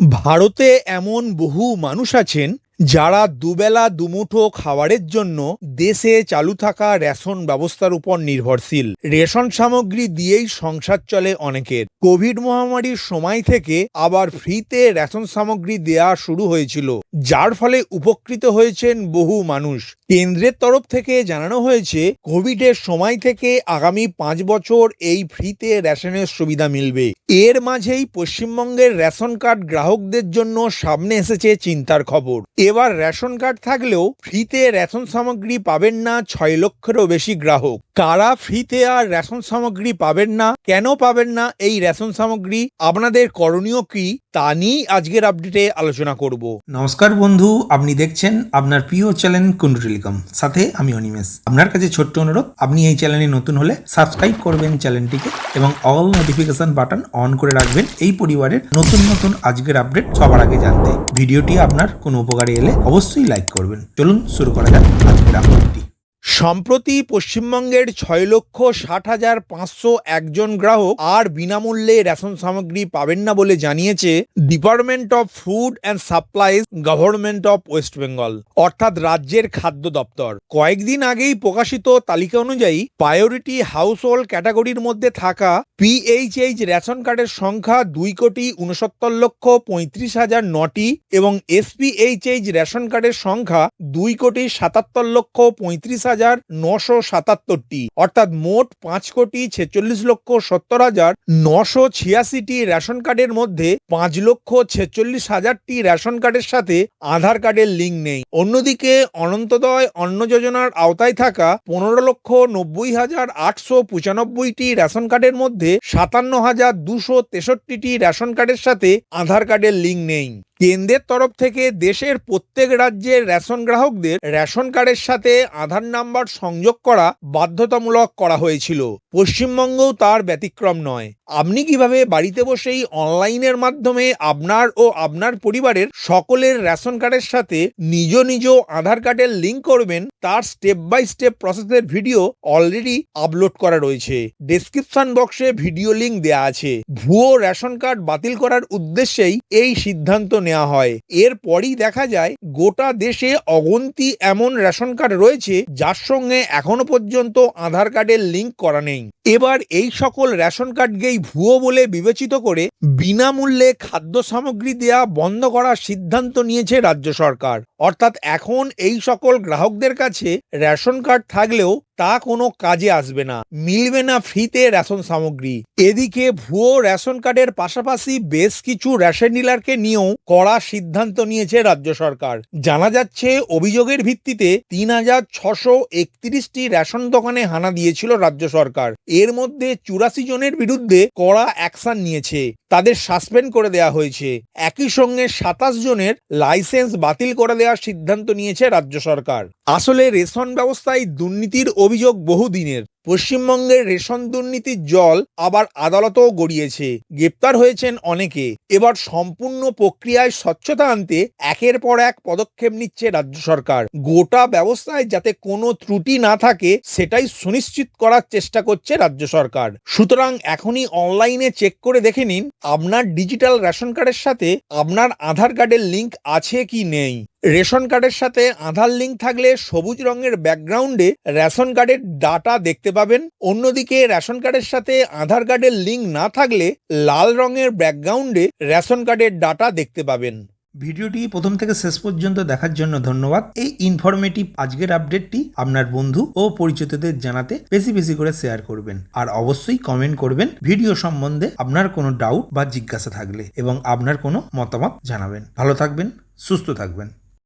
ভারতে এমন বহু মানুষ আছেন যারা দুবেলা দুমুঠো খাবারের জন্য দেশে চালু থাকা রেশন ব্যবস্থার উপর নির্ভরশীল। রেশন সামগ্রী দিয়েই সংসার চলে অনেকের। কোভিড মহামারীর সময় থেকে আবার ফ্রিতে রেশন সামগ্রী দেয়া শুরু হয়েছিল, যার ফলে উপকৃত হয়েছেন বহু মানুষ। কেন্দ্রের তরফ থেকে জানানো হয়েছে, কোভিডের সময় থেকে আগামী পাঁচ বছর এই ফ্রিতে রেশনের সুবিধা মিলবে। এর মাঝেই পশ্চিমবঙ্গের রেশন কার্ড গ্রাহকদের জন্য সামনে এসেছে চিন্তার খবর। এবার রেশন কার্ড থাকলেও ফ্রিতে রেশন সামগ্রী পাবেন না ছয় লক্ষেরও বেশি গ্রাহক। কারা ফ্রিতে আর রেশন সামগ্রী পাবেন না? কেন পাবেন না? এই রেশন সামগ্রী আপনাদের করণীয় কি? তা নিয়েই আজকের আপডেটে আলোচনা করব। নমস্কার বন্ধু, আপনি দেখছেন আপনার প্রিয় চ্যানেল কুন্ডু টেলিকম সাথে আমি অনিমেষ। আপনার কাছে ছোট্ট অনুরোধ, আপনি এই চ্যানেলে নতুন হলে সাবস্ক্রাইব করবেন চ্যানেলটিকে এবং অল নোটিফিকেশন বাটন অন করে রাখবেন এই পরিবারের নতুন নতুন আজকের আপডেট সবার আগে জানতে। ভিডিওটি আপনার কোনো উপকারে এলে অবশ্যই লাইক করবেন। চলুন শুরু করা যাক আজকের আপডেটটি সম্প্রতি পশ্চিমবঙ্গের ছয় লক্ষ ষাট হাজার পাঁচশো একজন গ্রাহক আর বিনামূল্যে রেশন সামগ্রী পাবেন না বলে জানিয়েছে department of food and supplies government of West Bengal, অর্থাৎ রাজ্যের খাদ্য দপ্তর। কয়েকদিন আগেই প্রকাশিত তালিকা অনুযায়ী প্রায়োরিটি হাউস হোল্ড ক্যাটাগরির মধ্যে থাকা পিএইচএইচ রেশন কার্ডের সংখ্যা দুই কোটি উনসত্তর লক্ষ পঁয়ত্রিশ হাজার নটি এবং এসপিএইচএইচ রেশন কার্ডের সংখ্যা দুই কোটি সাতাত্তর লক্ষ পঁয়ত্রিশ হাজার নশো সাতাত্তরটি, অর্থাৎ মোট পাঁচ কোটি ছেচল্লিশ লক্ষ সত্তর হাজার নশো ছিয়াশিটি রেশন কার্ডের মধ্যে পাঁচ লক্ষ ছেচল্লিশ হাজারটি রেশন কার্ডের সাথে আধার কার্ডের লিঙ্ক নেই। অন্যদিকে অনন্তদয় অন্ন যোজনার আওতায় থাকা পনেরো লক্ষ নব্বই হাজার আটশো পঁচানব্বইটি রেশন কার্ডের মধ্যে সাতান্ন হাজার দুশো তেষট্টিটি রেশন কার্ডের সাথে আধার কার্ডের লিঙ্ক নেই। কেন্দ্রের তরফ থেকে দেশের প্রত্যেক রাজ্যের রেশন গ্রাহকদের রেশন কার্ডের সাথে আধার নাম্বার সংযোগ করা বাধ্যতামূলক করা হয়েছিল। পশ্চিমবঙ্গও তার ব্যতিক্রম নয়। আপনি কীভাবে বাড়িতে বসেই অনলাইনের মাধ্যমে আপনার ও আপনার পরিবারের সকলের রেশন কার্ডের সাথে নিজ নিজ আধার কার্ডের লিঙ্ক করবেন, তার স্টেপ বাই স্টেপ প্রসেসের ভিডিও অলরেডি আপলোড করা রয়েছে। ডেসক্রিপশন বক্সে ভিডিও লিঙ্ক দেওয়া আছে। ভুয়ো রেশন কার্ড বাতিল করার উদ্দেশ্যেই এই সিদ্ধান্ত নেওয়া হয়। এরপরই দেখা যায়, গোটা দেশে অগন্তি এমন রেশন কার্ড রয়েছে, যার সঙ্গে এখনও পর্যন্ত আধার কার্ডের লিঙ্ক করা নেই। এবার এই সকল রেশন কার্ডকেই ভুয়ো বলে বিবেচিত করে বিনামূল্যে খাদ্য সামগ্রী দেয়া বন্ধ করার সিদ্ধান্ত নিয়েছে রাজ্য সরকার। অর্থাৎ এখন এই সকল গ্রাহকদের কাছে রেশন কার্ড থাকলেও তা কোনো কাজে আসবে না। মিলবে না ফ্রিতে রেশন সামগ্রী। এদিকে ভুয়ো রেশন কার্ডের পাশাপাশি বেশ কিছু রেশন ডিলারকে নিয়েও কড়া সিদ্ধান্ত নিয়েছে রাজ্য সরকার। জানা যাচ্ছে, অভিযোগের ভিত্তিতে তিন হাজার ছশো একত্রিশটি রেশন দোকানে হানা দিয়েছিল রাজ্য সরকার। এর মধ্যে চুরাশি জনের বিরুদ্ধে কড়া অ্যাকশন নিয়েছে। তাদের সাসপেন্ড করে দেওয়া হয়েছে। একই সঙ্গে সাতাশ জনের লাইসেন্স বাতিল করে দেওয়ার সিদ্ধান্ত নিয়েছে রাজ্য সরকার। আসলে রেশন ব্যবস্থায় দুর্নীতির অভিযোগ বহুদিনের। পশ্চিমবঙ্গের রেশন দুর্নীতির জল আবার আদালতেও গড়িয়েছে। গ্রেপ্তার হয়েছেন অনেকে। এবার সম্পূর্ণ প্রক্রিয়ায় স্বচ্ছতা আনতে একের পর এক পদক্ষেপ নিচ্ছে রাজ্য সরকার। গোটা ব্যবস্থায় যাতে কোনো ত্রুটি না থাকে, সেটাই সুনিশ্চিত করার চেষ্টা করছে রাজ্য সরকার। সুতরাং এখনই অনলাইনে চেক করে দেখে নিন, আপনার ডিজিটাল রেশন কার্ডের সাথে আপনার আধার কার্ডের লিঙ্ক আছে কি নেই। রেশন কার্ডের সাথে আধার লিঙ্ক থাকলে সবুজ রঙের ব্যাকগ্রাউন্ডে রেশন কার্ডের ডাটা দেখতে পাবেন। অন্যদিকে রেশন কার্ডের সাথে আধার কার্ডের লিঙ্ক না থাকলে লাল রঙের ব্যাকগ্রাউন্ডে রেশন কার্ডের ডাটা দেখতে পাবেন। ভিডিওটি প্রথম থেকে শেষ পর্যন্ত দেখার জন্য ধন্যবাদ। এই ইনফরমেটিভ আজকের আপডেটটি আপনার বন্ধু ও পরিচিতদের জানাতে বেশি বেশি করে শেয়ার করবেন। আর অবশ্যই কমেন্ট করবেন ভিডিও সম্বন্ধে আপনার কোনো ডাউট বা জিজ্ঞাসা থাকলে এবং আপনার কোনো মতামত জানাবেন। ভালো থাকবেন, সুস্থ থাকবেন।